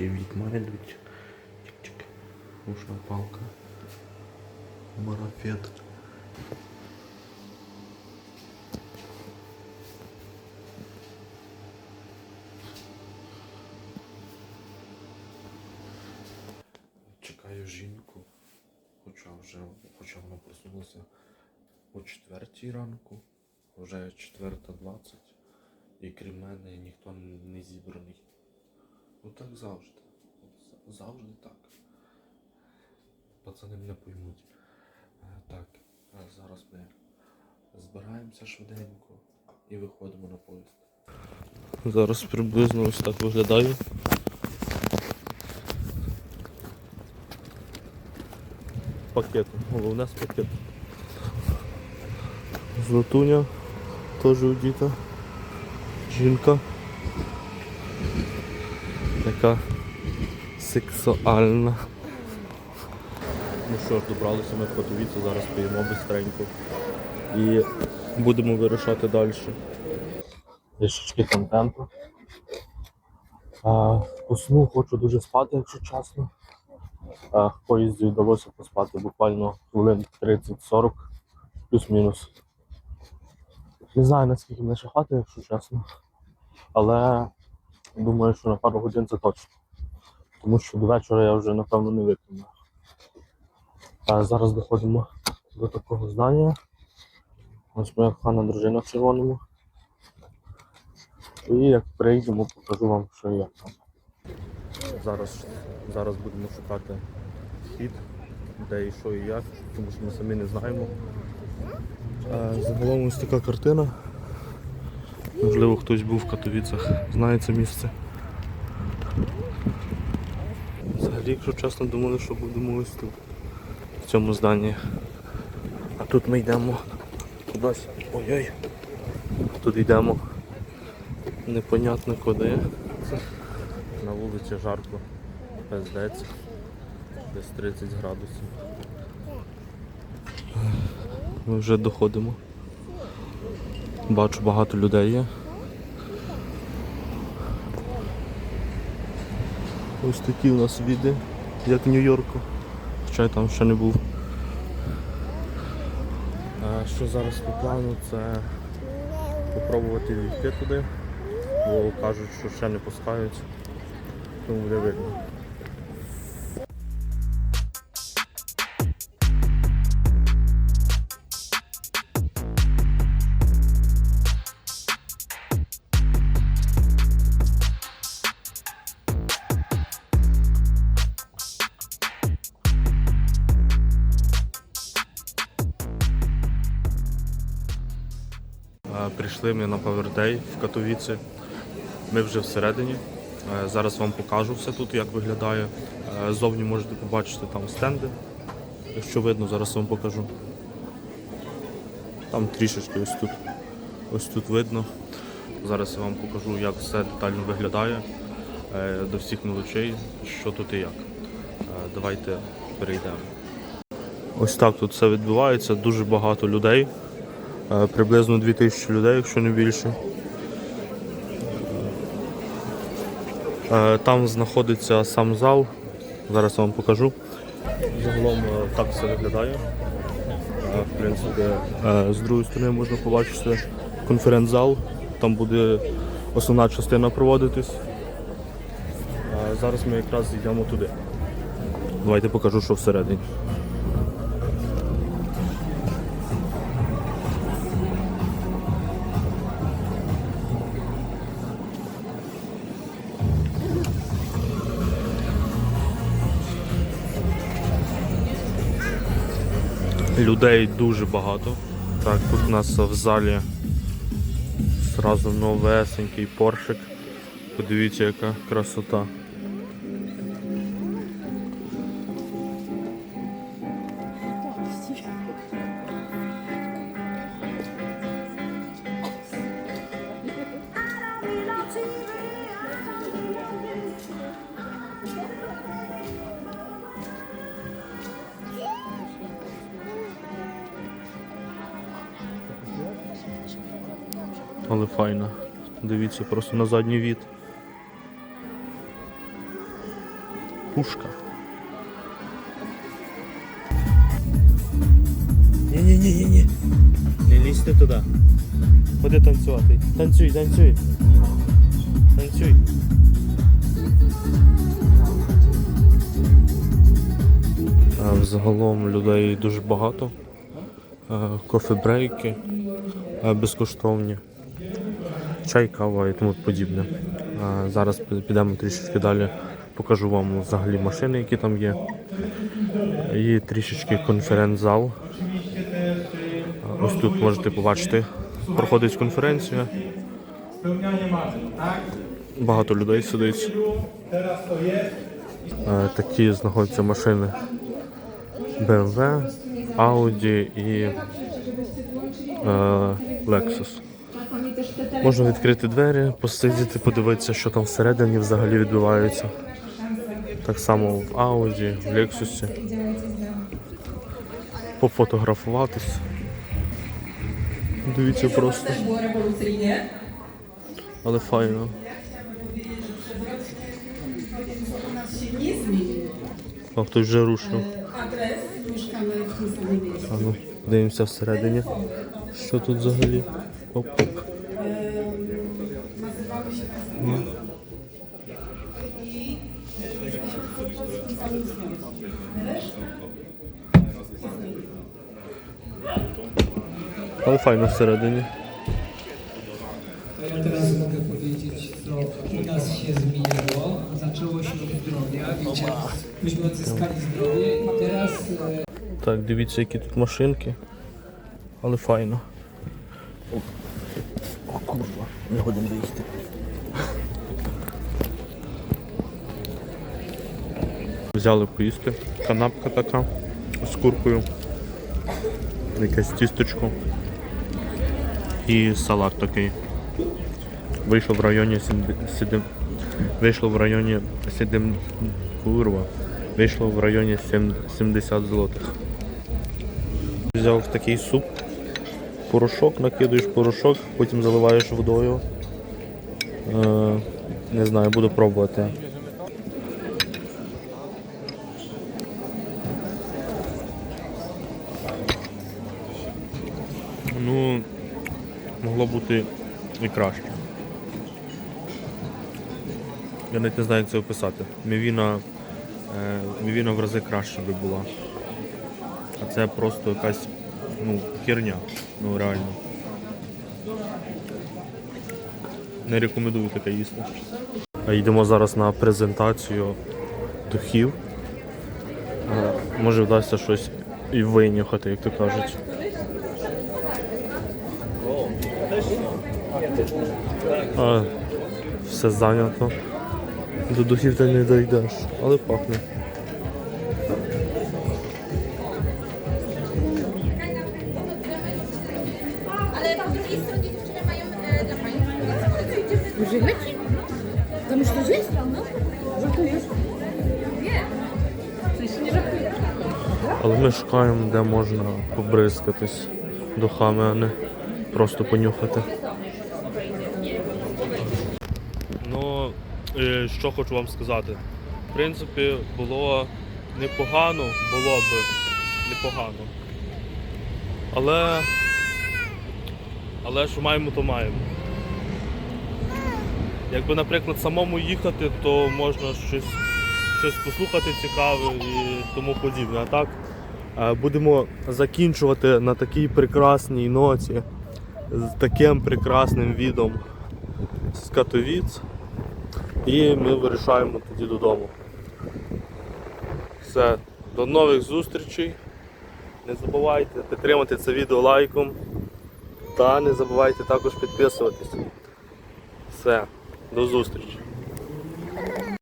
Трошки відьма йдуть. Чик-чик. Палка. Марафет. Чекаю жінку, хоча вже хоча вона проснулася о четвертій ранку, вже 4.20 і крім мене ніхто не зібраний. Ну так завжди. Завжди так. Пацани мене поймуть. Е, Так, е, зараз ми збираємося швиденько і виходимо на поїзд. Зараз приблизно ось так виглядає. Пакет, головне з пакету. Златуня теж одіта. Жінка. Така сексуальна. Ну що ж, добралися ми в Катовіці, зараз поїмо бистренько. І будемо вирушати далі. Трішечки контенту. А, по хочу дуже спати, якщо чесно. А, в поїзді вдалося поспати буквально хвилин 30-40, плюс-мінус. Не знаю наскільки мене ще хватить, якщо чесно. Але думаю, що на пару годин це точно. Тому що до вечора я вже напевно не витримаю. А зараз доходимо до такого здання. Ось моя кохана дружина в червоному. І як прийдемо, покажу вам, що як там. Зараз, зараз будемо шукати хід, де і що і як, тому що ми самі не знаємо. Е, Загалом ось така картина. Можливо, хтось був в Катовіцях, знає це місце. Взагалі, якщо чесно, думали, що будемо ось тут, в цьому зданні. А тут ми йдемо кудись. Ой-ой. Тут йдемо непонятно куди. На вулиці жарко. Пиздець. Десь 30 градусів. Ми вже доходимо. Бачу багато людей є. Ось такі у нас віди, як в Нью-Йорку. Хоча я там ще не був. А що зараз по плану, це попробувати війти туди, бо кажуть, що ще не пускають, тому буде видно. Прийшли ми на Power в Катовіці. Ми вже всередині. Е, Зараз вам покажу все тут, як виглядає. Е, Зовні можете побачити там стенди. Якщо видно, зараз вам покажу. Там трішечки ось тут. Ось тут видно. Зараз я вам покажу, як все детально виглядає. е, До всіх мелочей, що тут і як. Давайте перейдемо. Ось так тут все відбувається, дуже багато людей. Е, Приблизно 2000 людей, якщо не більше. Е, Там знаходиться сам зал. Зараз я вам покажу. Загалом е, так все виглядає. В принципі, з другої сторони можна побачити конференц-зал. Там буде основна частина проводитись. Зараз ми якраз йдемо туди. Давайте покажу, що всередині. Людей дуже багато. Так, тут у нас в залі зразу новесенький поршик. Подивіться, яка красота. але файно. Дивіться просто на задній від. Пушка. Ні-ні-ні-ні-ні. Не лізьте туди. Ходи танцювати. Танцюй, танцюй. Танцюй. Взагалом людей дуже багато. Кофебрейки безкоштовні. Чай, кава і тому подібне. Зараз підемо трішечки далі, покажу вам взагалі машини, які там є. І трішечки конференц-зал. Ось тут можете побачити, проходить конференція. Багато людей сидить. Е, Такі знаходяться машини BMW, Audi і е, Lexus. Можна відкрити двері, посидіти, подивитися, що там всередині взагалі відбувається. Так само в Audi, в Lexus. Пофотографуватись. Дивіться просто. Але файно. А хтось вже рушив. А ну, дивимося всередині. Що тут взагалі? Оп. Nazywały się i jesteśmy w tym samym związku. Але файно всередині. To ja teraz mogę powiedzieć, co u nas się zmieniło. Zaczęło się od zdrowia, wiecie, myśmy odzyskali zdrowie i teraz e, Так, дивіться, які тут машинки. Але файно. О, курва, не годин виїхати. Взяли поїсти. Канапка така з куркою. Якесь тістечко. І салат такий. Вийшло в районі 7, вийшло в районі 7, курва. Вийшло в районі 70 злотих. Взяв такий суп, порошок, накидуєш порошок, потім заливаєш водою. Е, не знаю, буду пробувати. Ну, могло бути і краще. Я навіть не знаю, як це описати. Мівіна, е, мівіна в рази краще би була. А це просто якась ну, херня. Ну реально. Не рекомендую таке їсти. Йдемо зараз на презентацію духів. Е, Може вдасться щось і винюхати, як то кажуть. А, все зайнято. До духів ти не дійдеш, але пахне. Żartujesz? Nie. W sensie nie żartuję. Але ми шукаємо, де можна побризкатись духами, а не просто понюхати. Ну, е, що хочу вам сказати. В принципі, було непогано, було б непогано. Але. Але що маємо, то маємо. Якби, наприклад, самому їхати, то можна щось, щось послухати цікаве і тому подібне. А так е, будемо закінчувати на такій прекрасній ноті з таким прекрасним відом з Катовіц. І ми вирішаємо тоді додому. Все, до нових зустрічей. Не забувайте підтримати це відео лайком. Та не забувайте також підписуватись. Все, до зустрічі.